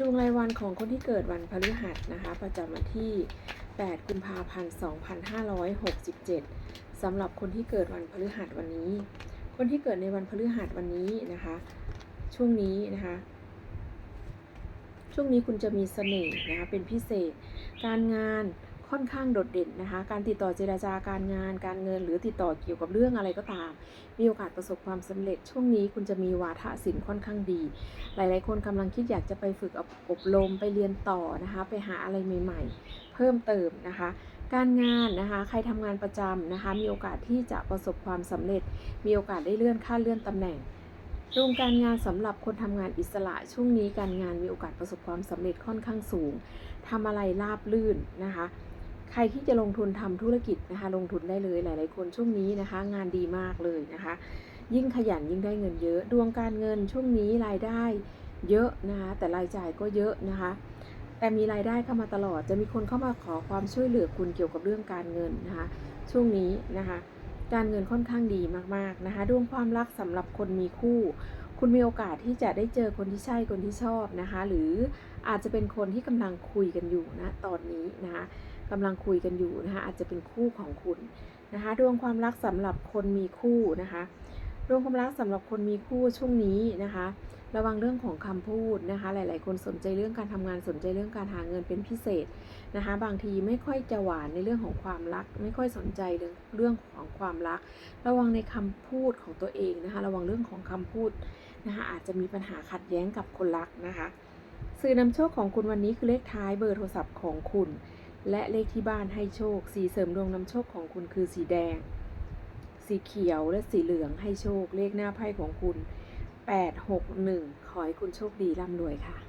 ดวงรายวันของคนที่เกิดวันพฤหัสนะคะ ประจำวันที่ 8 กุมภาพันธ์ 2567 สำหรับคนที่เกิดวันพฤหัสวันนี้ คนที่เกิดในวันพฤหัสวันนี้นะคะ ช่วงนี้นะคะช่วงนี้คุณจะมีเสน่ห์นะคะเป็นพิเศษ การงาน ค่อนข้างโดดเด่นนะคะ การติดต่อเจราจาการงาน การเงิน หรือติดต่อเกี่ยวกับเรื่องอะไรก็ตาม มีโอกาสประสบความสำเร็จ ช่วงนี้คุณจะมีวาทศิลป์ค่อนข้างดี หลาย ๆ คนกำลังคิดอยากจะไปฝึกอบอบรมไปเรียนต่อนะคะ ไปหาอะไรใหม่ ๆ เพิ่มเติมนะคะ การงานนะคะใครทำงานประจำนะคะ มีโอกาสที่จะประสบความสำเร็จ มีโอกาสได้เลื่อนขั้นเลื่อนตำแหน่งดวงการงานสำหรับคนทำงานอิสระช่วงนี้การงานมีโอกาสประสบความสำเร็จค่อนข้างสูงทำอะไรราบลื่นนะคะ ใครที่จะลงทุนทำธุรกิจนะคะ ลงทุนได้เลยหลาย ๆ คนช่วงนี้นะคะ งานดีมากเลยนะคะ ยิ่งขยันยิ่งได้เงินเยอะ ดวงการเงินช่วงนี้รายได้เยอะนะคะแต่รายจ่ายก็เยอะนะคะ แต่มีรายได้เข้ามาตลอด จะมีคนเข้ามาขอความช่วยเหลือคุณเกี่ยวกับเรื่องการเงินนะคะ ช่วงนี้นะคะ การเงินค่อนข้างดีมากๆนะคะดวงความรักสำหรับคนมีคู่ คุณมีโอกาสที่จะได้เจอคนที่ใช่คนที่ชอบนะคะ หรืออาจจะเป็นคนที่กำลังคุยกันอยู่นะตอนนี้นะคะ กำลังคุยกันอยู่นะคะอาจจะเป็นคู่ของคุณนะคะดวงความรักสำหรับคนมีคู่นะคะดวงความรักสำหรับคนมีคู่ช่วงนี้นะคะ ระวังเรื่องของคำพูดนะคะ หลาย ๆ คนสนใจเรื่องการทำงานสนใจเรื่องการหาเงินเป็นพิเศษนะคะ บางทีไม่ค่อยจะหวานในเรื่องของความรัก ไม่ค่อยสนใจเรื่องเรื่องของความรัก ระวังในคำพูดของตัวเองนะคะ ระวังเรื่องของคำพูดนะคะอาจจะมีปัญหาขัดแย้งกับคนรักนะคะ สื่อนำโชคของคุณวันนี้คือเลขท้ายเบอร์โทรศัพท์ของคุณ และเลขที่บ้านให้โชค สีเสริมดวงนำโชคของคุณคือสีแดง สีเขียวและสีเหลืองให้โชค เลขหน้าไพ่ของคุณ 861 ขอให้คุณโชคดีร่ำรวยค่ะ